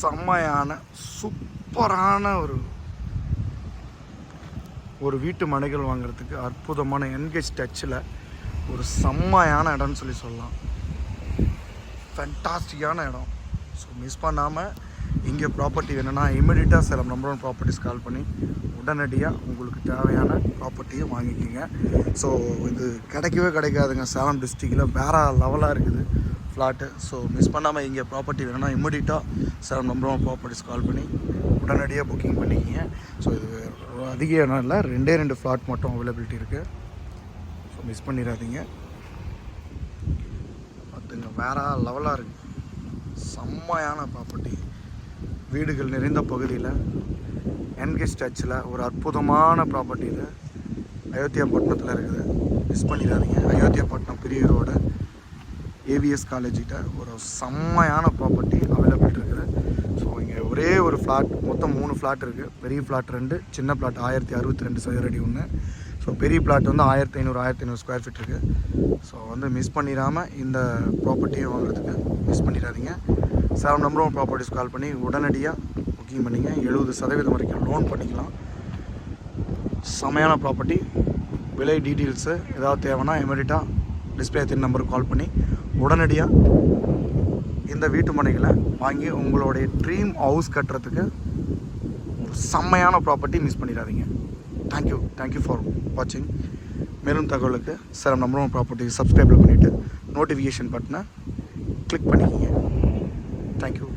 செம்மையான சூப்பரான ஒரு ஒரு வீட்டு மனைகள் வாங்குறதுக்கு அற்புதமான என்கேஜ் டச்சில் ஒரு செம்மையான இடம்னு சொல்லி சொல்லலாம். ஃபென்டாஸ்டிக்கான இடம். ஸோ மிஸ் பண்ணாமல் இங்கே ப்ராப்பர்ட்டி வேணும்னா இமிடியட்டாக சில நம்பர் ஒன் ப்ராப்பர்ட்டிஸ் கால் பண்ணி உடனடியாக உங்களுக்கு தேவையான ப்ராப்பர்ட்டியை வாங்கிக்கிங்க. ஸோ இது கிடைக்கவே கிடைக்காதுங்க. சேலம் டிஸ்ட்ரிக்டில் வேறு லெவலாக இருக்குது. ஃப்ளாட்டு ஸோ மிஸ் பண்ணாமல் இங்கே ப்ராப்பர்ட்டி வேணும்னா இம்மிடியட்டாக sir number one properties call பண்ணி உடனடியாக புக்கிங் பண்ணிக்கிங்க. ஸோ இது அதிக இடம் இல்லை ரெண்டே ரெண்டு ஃப்ளாட் மட்டும் அவைலபிலிட்டி இருக்குது ஸோ மிஸ் பண்ணிடாதீங்க. பார்த்துங்க வேற லெவலாக இருக்குது செம்மையான ப்ராப்பர்ட்டி வீடுகள் நிறைந்த பகுதியில் என்கே ஸ்டாச்சில் ஒரு அற்புதமான ப்ராப்பர்ட்டி இது. அயோத்தியாப்பட்டினத்தில் இருக்குது. மிஸ் பண்ணிடாதீங்க. அயோத்தியாப்பட்டினம் பெரிய ரோடு. ஏவிஎஸ் காலேஜ்கிட்ட ஒரு செம்மையான ப்ராப்பர்ட்டி அவைலபிள் இருக்குது ஸோ இங்கே ஒரே ஒரு ஃப்ளாட் மொத்தம் மூணு ஃப்ளாட் இருக்குது பெரிய ஃப்ளாட் ரெண்டு சின்ன ஃப்ளாட் ஆயிரத்தி அறுபத்தி ரெண்டு சதுர அடி ஒன்று ஸோ பெரிய பிளாட் வந்து ஆயிரத்தி ஐநூறு ஆயிரத்தி ஐநூறு ஸ்கொயர் ஃபீட் இருக்குது ஸோ வந்து மிஸ் பண்ணிடாமல் இந்த ப்ராப்பர்ட்டியை வாங்குறதுக்கு மிஸ் பண்ணிடாதீங்க. Seven number one properties call பண்ணி உடனடியாக புக்கிங் பண்ணிங்க. எழுபது சதவீதம் வரைக்கும் லோன் பண்ணிக்கலாம். செமையான ப்ராப்பர்ட்டி விலை டீட்டெயில்ஸு ஏதாவது தேவைன்னா இமீடியட்டாக டிஸ்பிளே தின் நம்பருக்கு கால் பண்ணி உடனடியாக இந்த வீட்டு மனைகளை வாங்கி உங்களுடைய ட்ரீம் ஹவுஸ் கட்டுறதுக்கு ஒரு செம்மையான ப்ராப்பர்ட்டி மிஸ் பண்ணிடாதீங்க. Thank you thank you for வாட்சிங் மேலும் தகவலுக்கு சார் நம்பர் ஒன் ப்ராப்பர்ட்டி சப்ஸ்கிரைபில் பண்ணிவிட்டு நோட்டிஃபிகேஷன் பட்டனை கிளிக் பண்ணிக்கிங்க. தேங்க்யூ